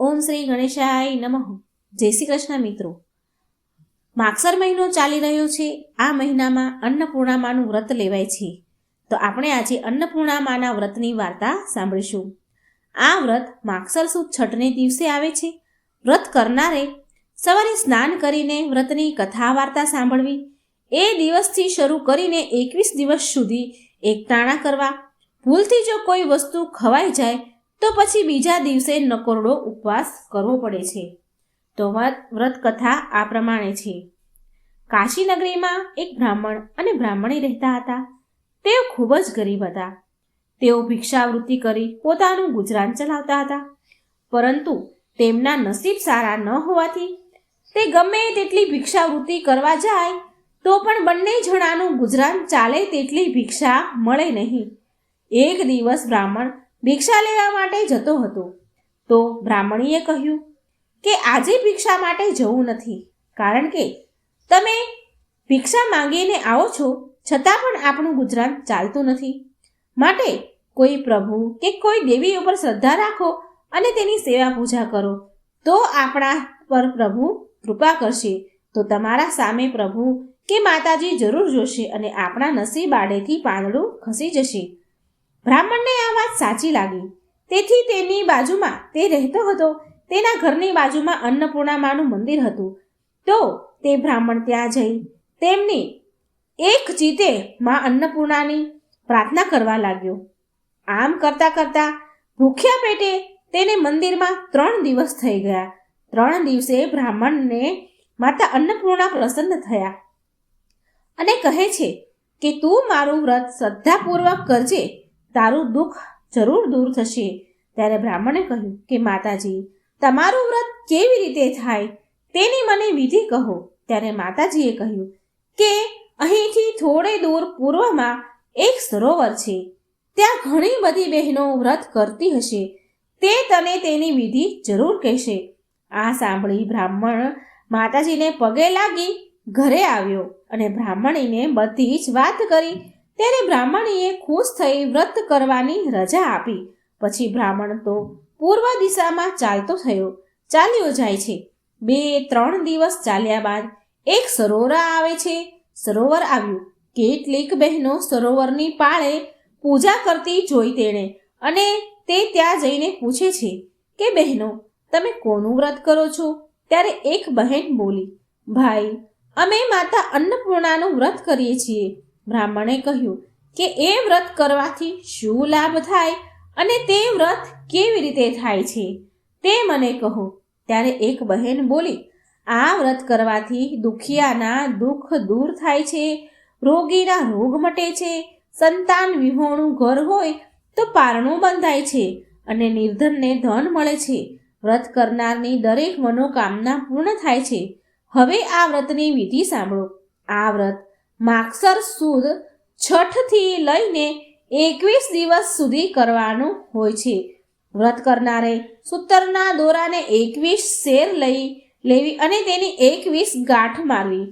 ઓમ શ્રી ગણેશાય નમઃ. જય શ્રી કૃષ્ણ મિત્રો. માગસર મહિનો ચાલી રહ્યો છે. આ મહિનામાં અન્નપૂર્ણામાનું વ્રત લેવાય છે. તો આપણે આજે અન્નપૂર્ણામાના વ્રતની વાર્તા સાંભળીશું. આ વ્રત માગસર સુદ છઠને દિવસે આવે છે. વ્રત કરનારે સવારે સ્નાન કરીને વ્રતની કથા વાર્તા સાંભળવી. એ દિવસથી શરૂ કરીને એકવીસ દિવસ સુધી એકટાણા કરવા. ભૂલથી જો કોઈ વસ્તુ ખવાઈ જાય તો પછી બીજા દિવસે નકોરડો ઉપવાસ કરવો પડે છે. તો વ્રત કથા આ પ્રમાણે છે. કાશી નગરીમાં એક બ્રાહ્મણ અને બ્રાહ્મણી રહેતા હતા. તેઓ ખૂબ જ ગરીબ હતા. તેઓ ભિક્ષાવૃત્તિ કરી પોતાનું ગુજરાન ચલાવતા હતા. પરંતુ તેમના નસીબ સારા ન હોવાથી તે ગમે તેટલી ભિક્ષાવૃત્તિ કરવા જાય, તો પણ બંને જણાનું ગુજરાન ચાલે તેટલી ભિક્ષા મળે નહીં. એક દિવસ બ્રાહ્મણ ભિક્ષા લેવા માટે જતો હતો. તો બ્રાહ્મણીએ કહ્યું કે આજે ભિક્ષા માટે જવું નથી, કારણ કે તમે ભિક્ષા માંગીને આવો છો, છતાં પણ આપણું ગુજરાન ચાલતું નથી. માટે કોઈ પ્રભુ કે કોઈ દેવી ઉપર શ્રદ્ધા રાખો અને તેની સેવા પૂજા કરો, તો આપણા પર પ્રભુ કૃપા કરશે. તો તમારા સામે પ્રભુ કે માતાજી જરૂર જોશે અને આપણા નસીબ આડેથી પાંદડું ખસી જશે. બ્રાહ્મણને આ વાત સાચી લાગી. તેથી તેની બાજુમાં તે રહેતો હતો. તેના ઘરની બાજુમાં અન્નપૂર્ણામાનું મંદિર હતું. તો તે બ્રાહ્મણ ત્યાં જઈ તેમની એક જીતે માં અન્નપૂર્ણાની પ્રાર્થના કરવા લાગ્યો. આમ કરતા કરતા ભૂખ્યા પેટે તેને મંદિરમાં ત્રણ દિવસ થઈ ગયા. ત્રણ દિવસે બ્રાહ્મણને માતા અન્નપૂર્ણા પ્રસન્ન થયા. અને કહે છે કે તું મારું વ્રત શ્રદ્ધાપૂર્વક કરજે. તારું દુઃખ જરૂર દૂર થશે. ત્યારે બ્રાહ્મણે કહ્યું કે, માતાજી, તમારું વ્રત કેવી રીતે થાય? તેની મને વિધિ કહો. ત્યારે માતાજીએ કહ્યું કે, અહીંથી થોડે દૂર પૂર્વમાં એક સરોવર છે. ત્યાં ઘણી બધી બહેનો વ્રત કરતી હશે. તે તને તેની વિધિ જરૂર કહેશે. આ સાંભળી બ્રાહ્મણ માતાજીને પગે લાગી ઘરે આવ્યો અને બ્રાહ્મણીને બધી જ વાત કરી ત્યારે બ્રાહ્મણીએ ખુશ થઈ વ્રત કરવાની રજા આપી. પછી બ્રાહ્મણ તો પૂર્વ દિશામાં ચાલતો થયો. ચાલ્યો જાય છે. બે, ત્રણ દિવસ ચાલ્યા બાદ એક સરોવર આવે છે. સરોવર આવ્યું. કેટલીક બહેનો સરોવરની પાળે પૂજા કરતી જોઈ તેણે અને તે ત્યાં જઈને પૂછે છે કે, બહેનો, તમે કોનું વ્રત કરો છો? ત્યારે એક બહેન બોલી, ભાઈ, અમે માતા અન્નપૂર્ણાનું વ્રત કરીએ છીએ. બ્રાહ્મણે કહ્યું કે એ વ્રત કરવાથી શું લાભ થાય અને તે વ્રત કેવી રીતે થાય છે? તે મને કહો. ત્યારે એક બહેન બોલી, આ વ્રત કરવાથી દુખિયાના દુઃખ દૂર થાય છે, રોગીના રોગ મટે છે, સંતાન વિહોણું ઘર હોય તો પારણું બંધાય છે અને નિર્ધનને ધન મળે છે. વ્રત કરનારની દરેક મનોકામના પૂર્ણ થાય છે. હવે આ વ્રતની વિધિ સાંભળો. આ વ્રત માગસર સુદ છઠથી લઈને એકવીસ દિવસ સુધી કરવાનું હોય છે. વ્રત કરનારે સૂતરના દોરાને એકવીસ શેર લઈ લેવી અને તેની એકવીસ ગાંઠ મારવી.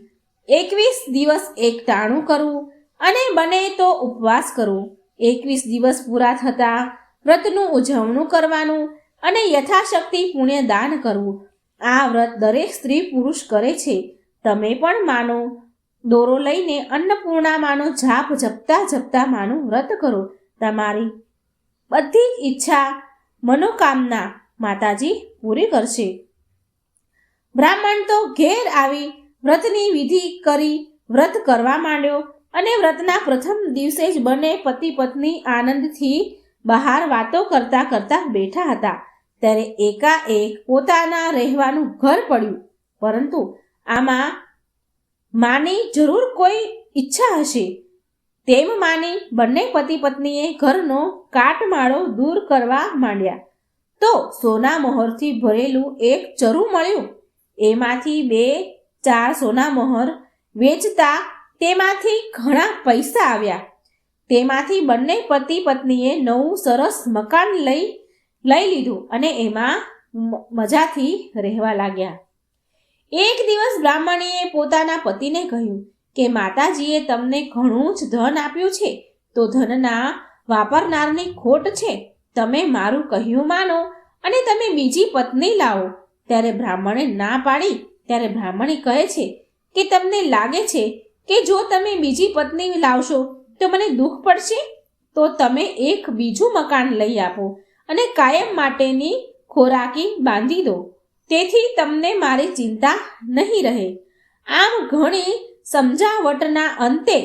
એકવીસ દિવસ એકટાણું કરવું અને બને તો ઉપવાસ કરવો. એકવીસ દિવસ પૂરા થતાં વ્રતનું ઉજવણું કરવાનું અને યથાશક્તિ પુણ્ય દાન કરવું. આ વ્રત દરેક સ્ત્રી પુરુષ કરે છે. તમે પણ માનો દોરો લઈને અન્નપૂર્ણામાનો જાપ જપતા જપતા માનું વ્રત કરો. તમારી બધી ઈચ્છા મનોકામના માતાજી પૂરી કરશે. બ્રાહ્મણ તો ઘેર આવી વ્રતની વિધિ કરી વ્રત કરવા માંડ્યો અને વ્રતના પ્રથમ દિવસે જ બંને પતિ પત્ની આનંદથી બહાર વાતો કરતા કરતા બેઠા હતા. ત્યારે એકાએક પોતાના રહેવાનું ઘર પડ્યું. પરંતુ આમાં માની જરૂર કોઈ ઈચ્છા હશે? તેમ માની બંને પતિ પત્નીએ ઘરનો કાટમાળો દૂર કરવા માંડ્યા. તો સોના મોહરથી ભરેલું એક ચરું મળ્યું. એમાંથી બે, ચાર સોના મોહર વેચતા તેમાંથી ઘણા પૈસા આવ્યા. તેમાંથી બંને પતિ પત્નીએ નવું સરસ મકાન લઈ લઈ લીધું અને એમાં મજાથી રહેવા લાગ્યા. એક દિવસ બ્રાહ્મણીએ પોતાના પતિને કહ્યું કે, માતાજીએ તમને ઘણું જ ધન આપ્યું છે, તો ધનના વાપરનારની ખોટ છે. તમે મારું કહ્યું માનો અને તમે બીજી પત્ની લાવો. ત્યારે બ્રાહ્મણે ના પાડી. ત્યારે બ્રાહ્મણી કહે છે કે, તમને લાગે છે કે જો તમે બીજી પત્ની લાવશો, તો મને દુઃખ પડશે? તો તમે એક બીજું મકાન લઈ આપો અને કાયમ માટેની ખોરાકી બાંધી દો. તેથી તમને મારી ચિંતા નહીં રહે. આમ ઘણી સમજાવટના અંતે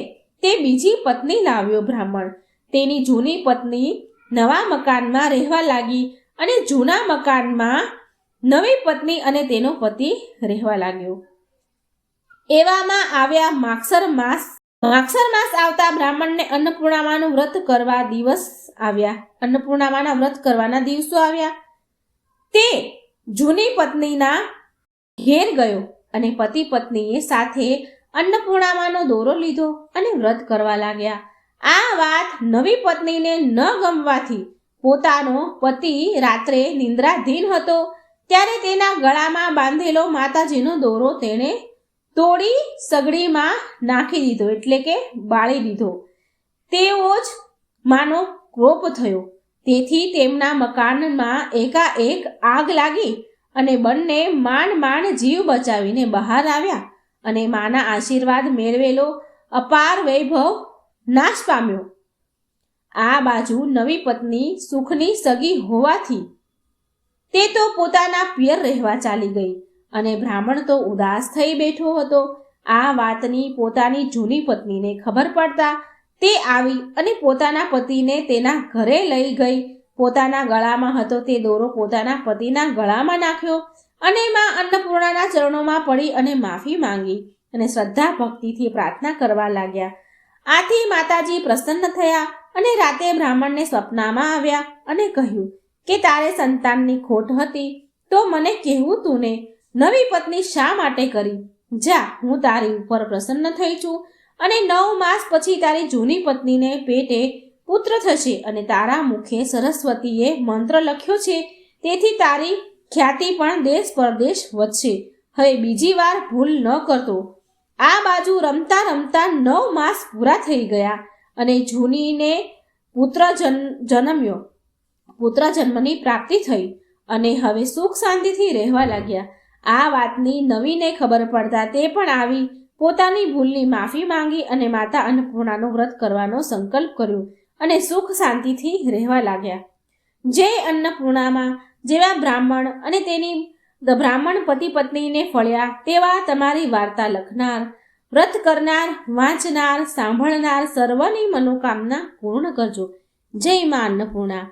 તે બીજી પત્ની લાવ્યો બ્રાહ્મણ. તેની જૂની પત્ની નવા મકાનમાં રહેવા લાગી અને જૂના મકાનમાં નવી પત્ની અને તેનો પતિ રહેવા લાગ્યો. એવામાં આવ્યા માક્ષર માસ માક્ષર માસ આવતા બ્રાહ્મણને અન્નપૂર્ણામાનું વ્રત કરવા દિવસ આવ્યા. અન્નપૂર્ણામાના વ્રત કરવાના દિવસો આવ્યા. તે જૂની પત્નીના ઘેર ગયો અને પતિ પત્નીએ સાથે અન્નપૂર્ણામાનો દોરો લીધો અને વ્રત કરવા લાગ્યા. આ વાત નવી પત્નીને ન ગમવાથી પોતાનો પતિ રાત્રે નિંદ્રાધીન હતો. ત્યારે તેના ગળામાં બાંધેલો માતાજીનો દોરો તેણે તોડી સગડીમાં નાખી દીધો, એટલે કે બાળી દીધો. તેવો જ માનો ક્રોપ થયો. તેથી તેમના મકાનમાં એકાએક આગ લાગી અને બંને માંડ માંડ જીવ બચાવીને બહાર આવ્યા અને માના આશીર્વાદ મેળવેલો અપાર વૈભવ નાશ પામ્યો. આ બાજુ નવી પત્ની સુખની સગી હોવાથી તે તો પોતાના પિયર રહેવા ચાલી ગઈ અને બ્રાહ્મણ તો ઉદાસ થઈ બેઠો હતો. આ વાતની પોતાની જૂની પત્નીને ખબર પડતા તે આવી અને પોતાના પતિને તેના ઘરે લઈ ગઈ. પોતાના ગળામાં હતો તે દોરો પોતાના પતિના ગળામાં નાખ્યો અને માં અન્નપૂર્ણાના ચરણોમાં પડી અને માફી માંગી અને શ્રદ્ધા ભક્તિથી પ્રાર્થના કરવા લાગ્યા. આથી માતાજી પ્રસન્ન થયા અને રાતે બ્રાહ્મણને સ્વપ્નમાં આવ્યા અને કહ્યું કે તારે સંતાનની ખોટ હતી તો મને કહેવું તું ને, નવી પત્ની શા માટે કરી? જા, હું તારી ઉપર પ્રસન્ન થઈ છું અને નવ માસ પછી તારી જૂની પત્નીને પેટે પુત્ર થશે અને તારા મુખે સરસ્વતીએ મંત્ર લખ્યો છે. તેથી તારી ખ્યાતિ પણ દેશ પરદેશ વધશે. હવે બીજી વાર ભૂલ ન કરતો. આ બાજુ રમતા રમતા નવ માસ પૂરા થઈ ગયા અને જૂનીને પુત્ર જન, જન્મ્યો. પુત્ર જન્મની પ્રાપ્તિ થઈ અને હવે સુખ શાંતિથી રહેવા લાગ્યા. આ વાતની નવીને ખબર પડતા તે પણ આવી પોતાની ભૂલની માફી માંગી અને માતા અન્નપૂર્ણાનું વ્રત કરવાનો સંકલ્પ કર્યો અને સુખ શાંતિથી રહેવા લાગ્યા. જે અન્નપૂર્ણામાં, જેવા બ્રાહ્મણ અને તેની બ્રાહ્મણ પતિ પત્નીને ફળ્યા તેવા તમારી વાર્તા લખનાર, વ્રત કરનાર, વાંચનાર, સાંભળનાર સર્વની મનોકામના પૂર્ણ કરજો. જય મા અન્નપૂર્ણા.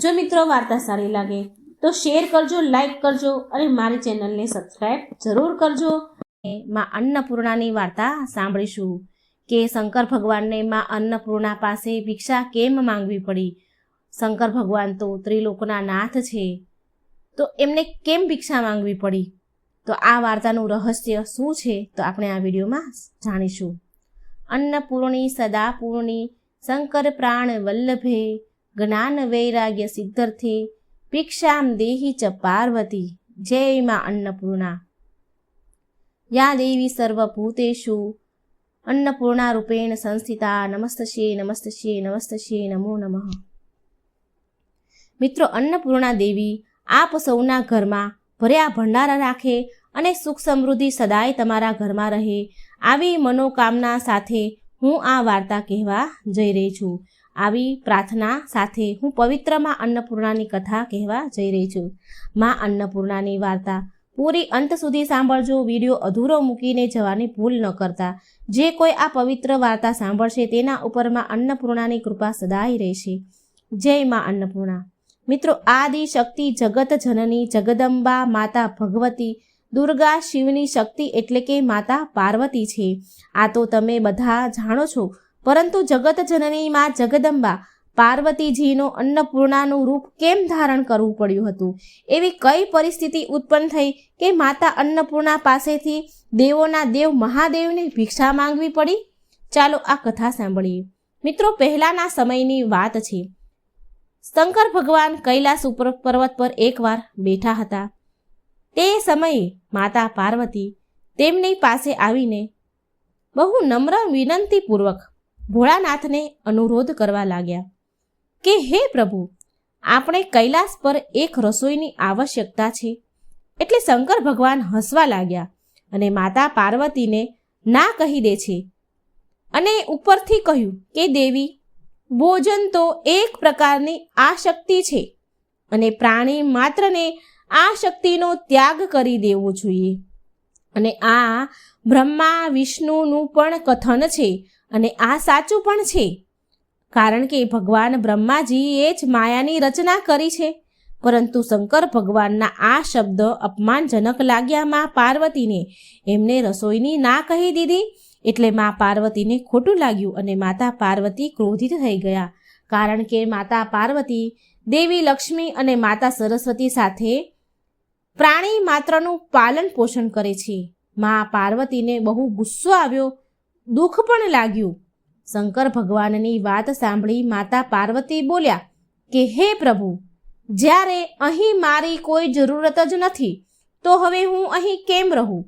જો મિત્રો વાર્તા સારી લાગે તો શેર કરજો, લાઈક કરજો અને મારી ચેનલને સબસ્ક્રાઈબ જરૂર કરજો. માં અન્નપૂર્ણાની વાર્તા સાંભળીશું કે શંકર ભગવાનને માં અન્નપૂર્ણા પાસે ભિક્ષા કેમ માંગવી પડી? શંકર ભગવાન તો ત્રિલોકના નાથ છે. તો એમને કેમ ભિક્ષા માંગવી પડી? તો આ વાર્તાનું રહસ્ય શું છે? તો આપણે આ વિડીયોમાં જાણીશું. અન્નપૂર્ણી સદા પૂર્ણી, શંકર પ્રાણ વલ્લભે, જ્ઞાન વૈરાગ્ય સિદ્ધર્થે, ભિક્ષામ દેહી ચ પાર્વતી, જય માં અન્નપૂર્ણા. યા દેવી સર્વભૂતેષુ અન્નપૂર્ણા રૂપેણ સંસ્થિતા નમસ્તશ્યે નમસ્તશ્યે નમસ્તશ્યે નમો નમઃ. મિત્રો, અન્નપૂર્ણા દેવી આપ સૌના ઘરમાં ભર્યા ભંડારા રાખે અને સુખ સમૃદ્ધિ સદાય તમારા ઘરમાં રહે આવી મનોકામના સાથે હું આ વાર્તા કહેવા જઈ રહી છું. આવી પ્રાર્થના સાથે હું પવિત્રમાં અન્નપૂર્ણાની કથા કહેવા જઈ રહી છું. મા અન્નપૂર્ણાની વાર્તા પૂરી અંત સુધી સાંભળજો. વીડિયો અધૂરો મૂકીને જવાની ભૂલ ન કરતા. જે કોઈ આ પવિત્ર વાર્તા સાંભળશે તેના ઉપરમાં અન્નપૂર્ણાની કૃપા સદાય રહેશે. જય માં અન્નપૂર્ણા. મિત્રો, આદિ શક્તિ જગત જનની જગદંબા માતા ભગવતી. દુર્ગા શિવની શક્તિ એટલે કે માતા પાર્વતી છે. આ તો તમે બધા જાણો છો. પરંતુ જગત જનની માં જગદંબા પાર્વતીજીનો અન્નપૂર્ણાનું રૂપ કેમ ધારણ કરવું પડ્યું હતું? એવી કઈ પરિસ્થિતિ ઉત્પન્ન થઈ કે માતા અન્નપૂર્ણા પાસેથી દેવોના દેવ મહાદેવને ભિક્ષા માંગવી પડી? ચાલો આ કથા સાંભળીએ. મિત્રો, પહેલાના સમયની વાત છે. શંકર ભગવાન કૈલાસ ઉપર પર્વત પર એકવાર બેઠા હતા. તે સમયે માતા પાર્વતી તેમની પાસે આવીને બહુ નમ્ર વિનંતીપૂર્વક ભોળાનાથને અનુરોધ કરવા લાગ્યા. કે હે પ્રભુ, આપણે કૈલાસ પર એક રસોઈની આવશ્યકતા છે. એટલે શંકર ભગવાન હસવા લાગ્યા અને માતા પાર્વતીને ના કહી દે છે. અને ઉપરથી કહ્યું કે દેવી, ભોજન તો એક પ્રકારની આશક્તિ છે અને પ્રાણી માત્રને આ શક્તિનો ત્યાગ કરી દેવો જોઈએ. અને આ બ્રહ્મા, વિષ્ણુનું પણ કથન છે અને આ સાચું પણ છે. કારણ કે ભગવાન બ્રહ્માજીએ જ માયાની રચના કરી છે. પરંતુ શંકર ભગવાનના આ શબ્દ અપમાનજનક લાગ્યા માં પાર્વતીને. એમને રસોઈની ના કહી દીધી, એટલે માં પાર્વતીને ખોટું લાગ્યું અને માતા પાર્વતી ક્રોધિત થઈ ગયા. કારણ કે માતા પાર્વતી, દેવી લક્ષ્મી અને માતા સરસ્વતી સાથે પ્રાણી માત્રનું પાલન પોષણ કરે છે. માં પાર્વતીને બહુ ગુસ્સો આવ્યો, દુઃખ પણ લાગ્યું. શંકર ભગવાનની વાત સાંભળી માતા પાર્વતી બોલ્યા કે, હે પ્રભુ, જ્યારે અહીં મારી કોઈ જરૂરત જ નથી, તો હવે હું અહીં કેમ રહું?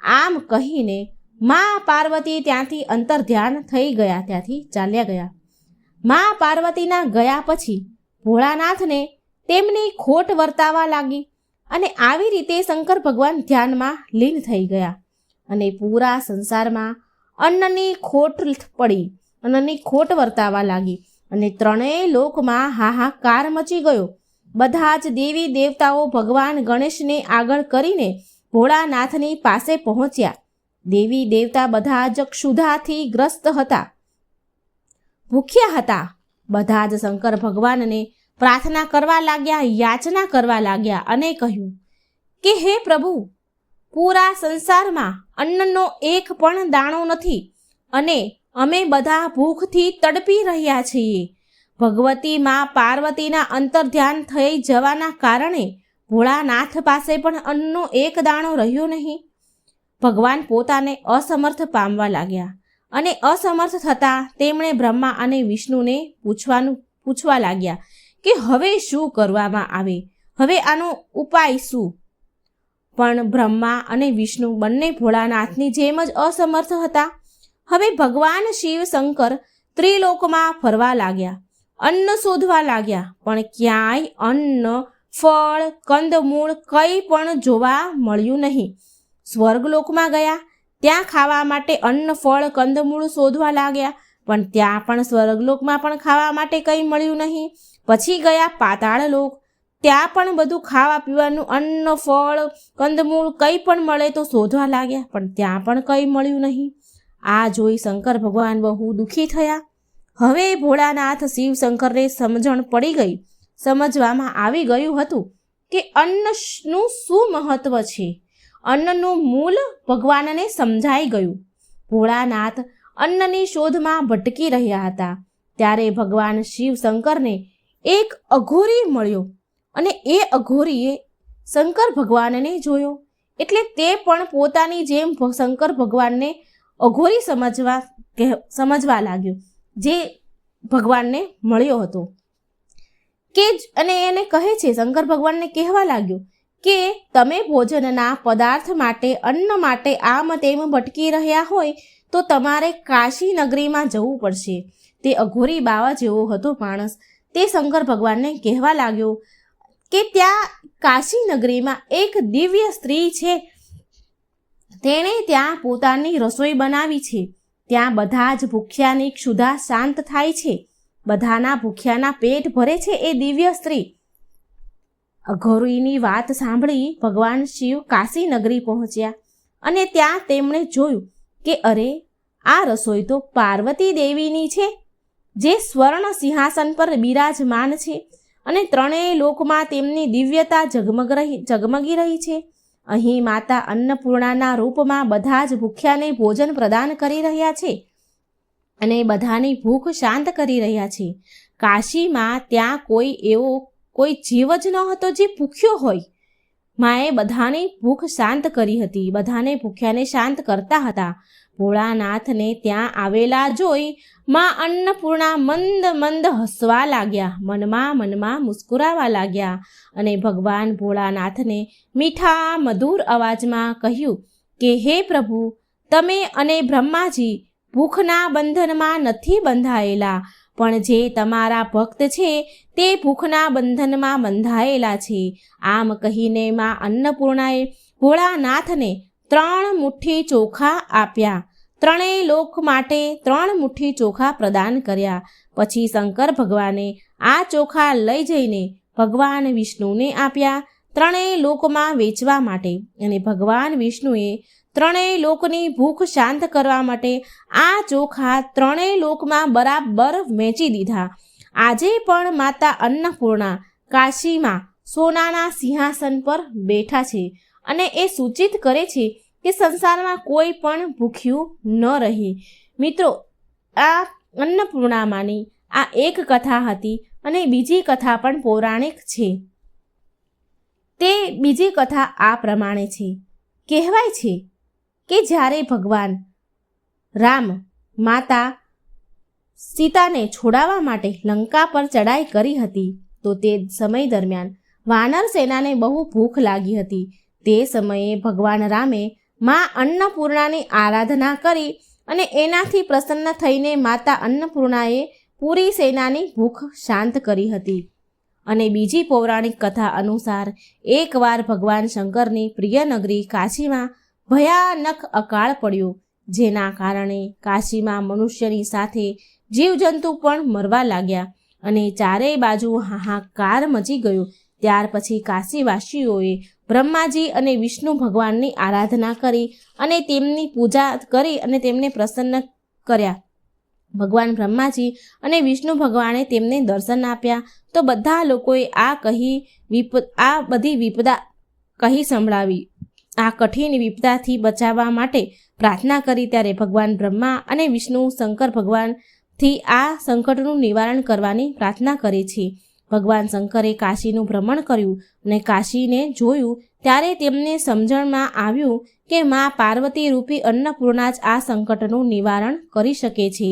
આમ કહીને મા પાર્વતી ત્યાંથી અંતર ધ્યાન થઈ ગયા, ત્યાંથી ચાલ્યા ગયા. મા પાર્વતીના ગયા પછી ભોળાનાથને તેમની ખોટ વર્તાવા લાગી અને આવી રીતે શંકર ભગવાન ધ્યાનમાં લીન થઈ ગયા અને પૂરા સંસારમાં અન્નની ખોટ પડી. અન્નની ખોટ વર્તાવા લાગી અને ત્રણેય લોકમાં હાહાકાર મચી ગયો. બધા જ દેવી દેવતાઓ ભગવાન ગણેશને આગળ કરીને ભોળાનાથની પાસે પહોંચ્યા. દેવી દેવતા બધા જ ક્ષુધાથી ગ્રસ્ત હતા. ભૂખ્યા હતા. બધા જ શંકર ભગવાનને પ્રાર્થના કરવા લાગ્યા, યાચના કરવા લાગ્યા અને કહ્યું, કે હે પ્રભુ, પૂરા સંસારમાં અન્નનો એક પણ દાણો નથી અને અમે બધા ભૂખથી તડપી રહ્યા છીએ. ભગવતી માં પાર્વતીના અંતર્ધ્યાન થઈ જવાના કારણે ભોળાનાથ પાસે પણ અન્નનો એક દાણો રહ્યો નહીં. ભગવાન પોતાને અસમર્થ પામવા લાગ્યા અને અસમર્થ થતાં તેમણે બ્રહ્મા અને વિષ્ણુને પૂછવાનું, પૂછવા લાગ્યા કે હવે શું કરવામાં આવે? હવે આનો ઉપાય શું? પણ બ્રહ્મા અને વિષ્ણુ બંને ભોળાનાથની જેમ જ અસમર્થ હતા. હવે ભગવાન શિવ શંકર ત્રિલોકમાં ફરવા લાગ્યા. અન્ન શોધવા લાગ્યા, પણ ક્યાંય અન્ન, ફળ કંદમૂળ કંઈ પણ જોવા મળ્યું નહીં. સ્વર્ગલોકમાં ગયા, ત્યાં ખાવા માટે અન્ન, ફળ કંદમૂળ શોધવા લાગ્યા, પણ ત્યાં પણ સ્વર્ગલોકમાં પણ ખાવા માટે કંઈ મળ્યું નહીં. પછી ગયા પાતાળ લોક, ત્યાં પણ બધું ખાવા પીવાનું અન્ન, ફળ કંદમૂળ કંઈ પણ મળે તો શોધવા લાગ્યા, પણ ત્યાં પણ કંઈ મળ્યું નહીં. આ જોઈ શંકર ભગવાન બહુ દુઃખી થયા. હવે ભોળાનાથ શિવ શંકરને સમજણ પડી ગઈ. સમજવામાં આવી ગયું હતું કે અન્નનું શું મહત્વ છે? અન્નનું મૂલ ભગવાનને સમજાઈ ગયું. ભોળાનાથ અન્નની શોધમાં ભટકી રહ્યા હતા. ત્યારે ભગવાન શિવ શંકરને એક અઘોરી મળ્યો અને એ અઘોરીએ શંકર ભગવાનને જોયો. એટલે તે પણ પોતાની જેમ શંકર ભગવાનને અઘોરી સમજવા કહે સમજવા લાગ્યો, જે ભગવાનને મળ્યો હતો. કે અને એને કહે છે, શંકર ભગવાનને કહેવા લાગ્યો કે તમે ભોજનના પદાર્થ માટે, અન્ન માટે આમ તેમ ભટકી રહ્યા હોય, તો તમારે કાશી નગરીમાં જવું પડશે. તે અઘોરી બાવા જેવો હતો માણસ. તે શંકર ભગવાનને કહેવા લાગ્યો કે ત્યાં કાશી નગરીમાં એક દિવ્ય સ્ત્રી છે. તેણે ત્યાં પોતાની રસોઈ બનાવી છે. ત્યાં બધા જ ભૂખ્યાની ક્ષુધા શાંત થાય છે. બધાના ભૂખ્યાના પેટ ભરે છે એ દિવ્ય સ્ત્રી. અઘોરીની વાત સાંભળી ભગવાન શિવ કાશી નગરી પહોંચ્યા અને ત્યાં તેમણે જોયું કે અરે, આ રસોઈ તો પાર્વતી દેવીની છે, જે સ્વર્ણ સિંહાસન પર બિરાજમાન છે અને ત્રણેય લોકમાં તેમની દિવ્યતા ઝગમગ રહી ઝગમગી રહી છે. અહીં માતા અન્નપૂર્ણાના રૂપમાં બધા જ ભૂખ્યાને ભોજન પ્રદાન કરી રહ્યા છે અને બધાની ભૂખ શાંત કરી રહ્યા છે. કાશીમાં ત્યાં કોઈ એવો, કોઈ જીવ જ ન હતો જે ભૂખ્યો હોય. માએ બધાની ભૂખ શાંત કરી હતી. બધાને ભૂખ્યાને શાંત કરતા હતા. ભોળાનાથને ત્યાં આવેલા જોઈ માં અન્નપૂર્ણા મંદ મંદ હસવા લાગ્યા, મનમાં મનમાં મુસ્કુરાવા લાગ્યા અને ભગવાન ભોળાનાથને મીઠા મધુર અવાજમાં કહ્યું કે, હે પ્રભુ, તમે અને બ્રહ્માજી ભૂખના બંધનમાં નથી બંધાયેલા, પણ જે તમારા ભક્ત છે તે ભૂખના બંધનમાં બંધાયેલા છે. આમ કહીને માં અન્નપૂર્ણાએ ભોળાનાથને ત્રણ મુઠ્ઠી ચોખા આપ્યા. ત્રણેય લોક માટે ત્રણ મુઠ્ઠી ચોખા પ્રદાન કર્યા. પછી શંકર ભગવાને આ ચોખા લઈ જઈને ભગવાન વિષ્ણુને આપ્યા. ત્રણેય લોકમાં વેચવા માટે અને ભગવાન વિષ્ણુએ ત્રણેય લોકની ભૂખ શાંત કરવા માટે આ ચોખા ત્રણેય લોકમાં બરાબર વેચી દીધા. આજે પણ માતા અન્નપૂર્ણા કાશીમાં સોનાના સિંહાસન પર બેઠા છે અને એ સૂચિત કરે છે કે સંસારમાં કોઈ પણ ભૂખ્યું ન રહી. મિત્રો, આ અન્નપૂર્ણામાની આ એક કથા હતી અને બીજી કથા પણ પૌરાણિક છે. તે બીજી કથા આ પ્રમાણે છે. કહેવાય છે કે જ્યારે ભગવાન રામ માતા સીતાને છોડાવવા માટે લંકા પર ચડાઈ કરી હતી, તો તે સમય દરમિયાન વાનર સેનાને બહુ ભૂખ લાગી હતી. તે સમયે ભગવાન રામે મા અન્નપૂર્ણાની આરાધના કરી અને એનાથી પ્રસન્ન થઈને માતા અન્નપૂર્ણાએ પૂરી સેનાની ભૂખ શાંત કરી હતી. અને બીજી પૌરાણિક કથા અનુસાર એકવાર ભગવાન શંકરની પ્રિય નગરી કાશીમાં ભયાનક અકાળ પડ્યો, જેના કારણે કાશીમાં મનુષ્યની સાથે જીવજંતુ પણ મરવા લાગ્યા અને ચારેય બાજુ હાહાકાર મચી ગયો. ત્યાર પછી કાશીવાસીઓએ બ્રહ્માજી અને વિષ્ણુ ભગવાનની આરાધના કરી અને તેમની પૂજા કરી અને તેમને પ્રસન્ન કર્યા. ભગવાન બ્રહ્માજી અને વિષ્ણુ ભગવાને તેમને દર્શન આપ્યા. તો બધા લોકોએ આ કહી વિપ, આ બધી વિપદા કહી સંભળાવી. આ કઠિન વિપદાથી બચાવવા માટે પ્રાર્થના કરી ત્યારે ભગવાન બ્રહ્મા અને વિષ્ણુ શંકર ભગવાનથી આ સંકટનું નિવારણ કરવાની પ્રાર્થના કરે છે. ભગવાન શંકરે કાશીનું ભ્રમણ કર્યું અને કાશીને જોયું, ત્યારે તેમને સમજણમાં આવ્યું કે મા પાર્વતી રૂપી અન્નપૂર્ણા જ આ સંકટનું નિવારણ કરી શકે છે.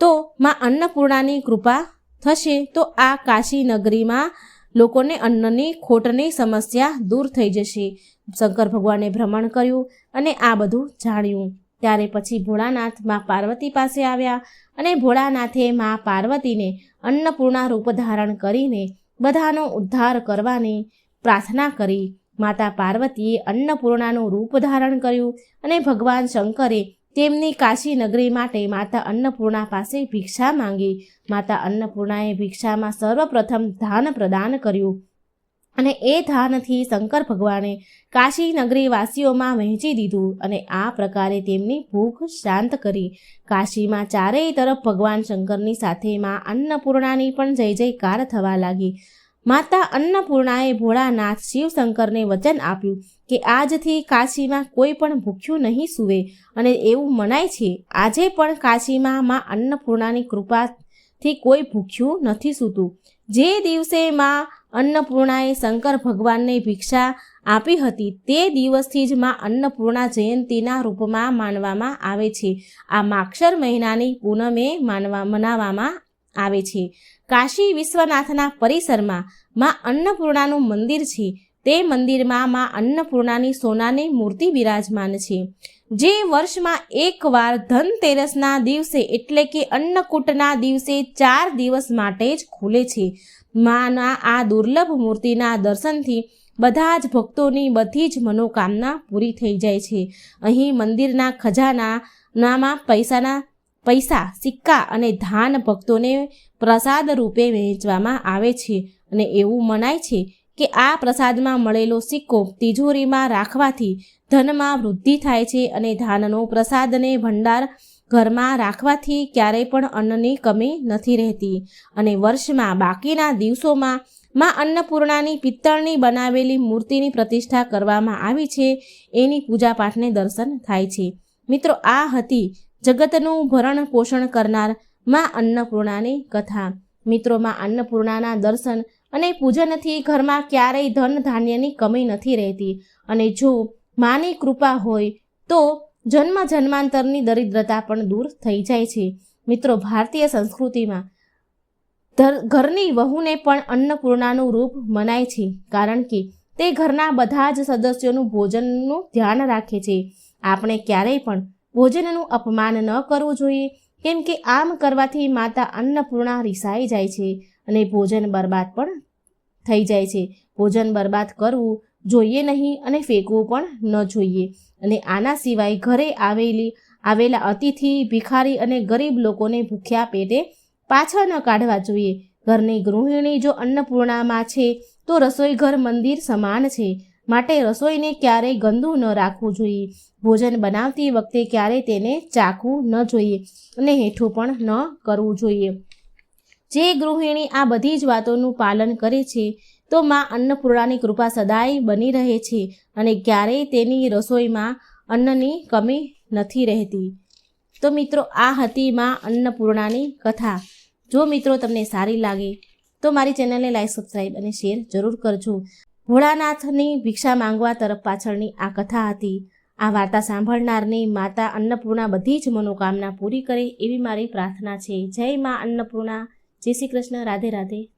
તો મા અન્નપૂર્ણાની કૃપા થશે તો આ કાશી નગરીમાં લોકોને અન્નની ખોટની સમસ્યા દૂર થઈ જશે. શંકર ભગવાને ભ્રમણ કર્યું અને આ બધું જાણ્યું. ત્યારે પછી ભોળાનાથ મા પાર્વતી પાસે આવ્યા અને ભોળાનાથે મા પાર્વતીને અન્નપૂર્ણા રૂપ ધારણ કરીને બધાનો ઉદ્ધાર કરવાની પ્રાર્થના કરી. માતા પાર્વતીએ અન્નપૂર્ણાનું રૂપ ધારણ કર્યું અને ભગવાન શંકરે તેમની કાશી નગરી માટે માતા અન્નપૂર્ણા પાસે ભિક્ષા માંગી. માતા અન્નપૂર્ણાએ ભિક્ષામાં સર્વપ્રથમ ધાન પ્રદાન કર્યું. અને એ ધાનથી શંકર ભગવાને કાશી નગરી વાસીઓમાં વહેંચી દીધું અને આ પ્રકારે તેમની ભૂખ શાંત કરી. કાશીમાં ચારેય તરફ ભગવાન શંકરની સાથે માં અન્નપૂર્ણાની પણ જય જયકાર થવા લાગી. માતા અન્નપૂર્ણાએ ભોળાનાથ શિવશંકરને વચન આપ્યું કે આજથી કાશીમાં કોઈ પણ ભૂખ્યું નહીં સૂવે અને એવું મનાય છે. આજે પણ કાશીમાં માં અન્નપૂર્ણાની કૃપાથી કોઈ ભૂખ્યું નથી સૂતું. જે દિવસે માં અન્નપૂર્ણાએ શંકર ભગવાનને ભિક્ષા આપી હતી. તે દિવસથી જ માં અન્નપૂર્ણા જયંતીના રૂપમાં માનવામાં આવે છે. આ માક્ષર મહિનાની પૂનમે માનવા, મનાવવામાં આવે છે. કાશી વિશ્વનાથના પરિસરમાં માં અન્નપૂર્ણાનું મંદિર છે. તે મંદિરમાં માં અન્નપૂર્ણાની સોનાની મૂર્તિ બિરાજમાન છે. જે વર્ષમાં એકવાર ધનતેરસના દિવસે એટલે કે અન્નકૂટના દિવસે ચાર દિવસ માટે જ ખુલે છે. માના આ દુર્લભ મૂર્તિના દર્શનથી બધા જ ભક્તોની બધી જ મનોકામના પૂરી થઈ જાય છે. અહીં મંદિરના ખજાના નામાં પૈસાના પૈસા, સિક્કા અને ધાન ભક્તોને પ્રસાદ રૂપે વહેંચવામાં આવે છે અને એવું મનાય છે કે આ પ્રસાદમાં મળેલો સિક્કો તિજોરીમાં રાખવાથી ધનમાં વૃદ્ધિ થાય છે અને ધાનનો પ્રસાદને ભંડાર ઘરમાં રાખવાથી ક્યારેય પણ અન્નની કમી નથી રહેતી. અને વર્ષમાં બાકીના દિવસોમાં માં અન્નપૂર્ણાની પિત્તળની બનાવેલી મૂર્તિની પ્રતિષ્ઠા કરવામાં આવી છે, એની પૂજાપાઠને દર્શન થાય છે. મિત્રો, આ હતી જગતનું ભરણ પોષણ કરનારમાં અન્નપૂર્ણાની કથા. મિત્રોમાં અન્નપૂર્ણાના દર્શન અને પૂજનથી ઘરમાં ક્યારેય ધન ધાન્યની કમી નથી રહેતી. અને જો માની કૃપા હોય, તો જન્મ જન્માંતરની દરિદ્રતા પણ દૂર થઈ જાય છે. મિત્રો, ભારતીય સંસ્કૃતિમાં ઘરની વહુને પણ અન્નપૂર્ણાનું રૂપ મનાય છે, કારણ કે તે ઘરના બધા જ સદસ્યોનું ભોજનનું ધ્યાન રાખે છે. આપણે ક્યારેય પણ ભોજનનું અપમાન ન કરવું જોઈએ, કેમ કે આમ કરવાથી માતા અન્નપૂર્ણા રિસાઈ જાય છે અને ભોજન બરબાદ પણ થઈ જાય છે. ભોજન બરબાદ કરવું જોઈએ નહીં અને ફેંકવું પણ ન જોઈએ. અને આના સિવાય ઘરે આવેલી, આવેલા અતિથિ, ભિખારી અને ગરીબ લોકોને ભૂખ્યા પેટે પાછા ન કાઢવા જોઈએ. ઘરની ગૃહિણી જો અન્નપૂર્ણામાં છે, તો રસોઈ ઘર મંદિર સમાન છે. માટે રસોઈને ક્યારેય ગંદુ ન રાખવું જોઈએ. ભોજન બનાવતી વખતે ક્યારેય તેને ચાખવું ન જોઈએ અને હેઠું પણ ન કરવું જોઈએ. જે ગૃહિણી આ બધી જ વાતોનું પાલન કરે છે તો માં અન્નપૂર્ણાની કૃપા સદાય બની રહે છે અને ક્યારેય તેની રસોઈમાં અન્નની કમી નથી રહેતી. તો મિત્રો, આ હતી માં અન્નપૂર્ણાની કથા. જો મિત્રો તમને સારી લાગે, તો મારી ચેનલને લાઈક, સબસ્ક્રાઈબ અને શેર જરૂર કરજો. ભોળાનાથની ભિક્ષા માંગવા તરફ પાછળની આ કથા હતી. આ વાર્તા સાંભળનારની માતા અન્નપૂર્ણા બધી જ મનોકામના પૂરી કરે એવી મારી પ્રાર્થના છે. જય માં અન્નપૂર્ણા. જય શ્રી કૃષ્ણ. રાધે રાધે.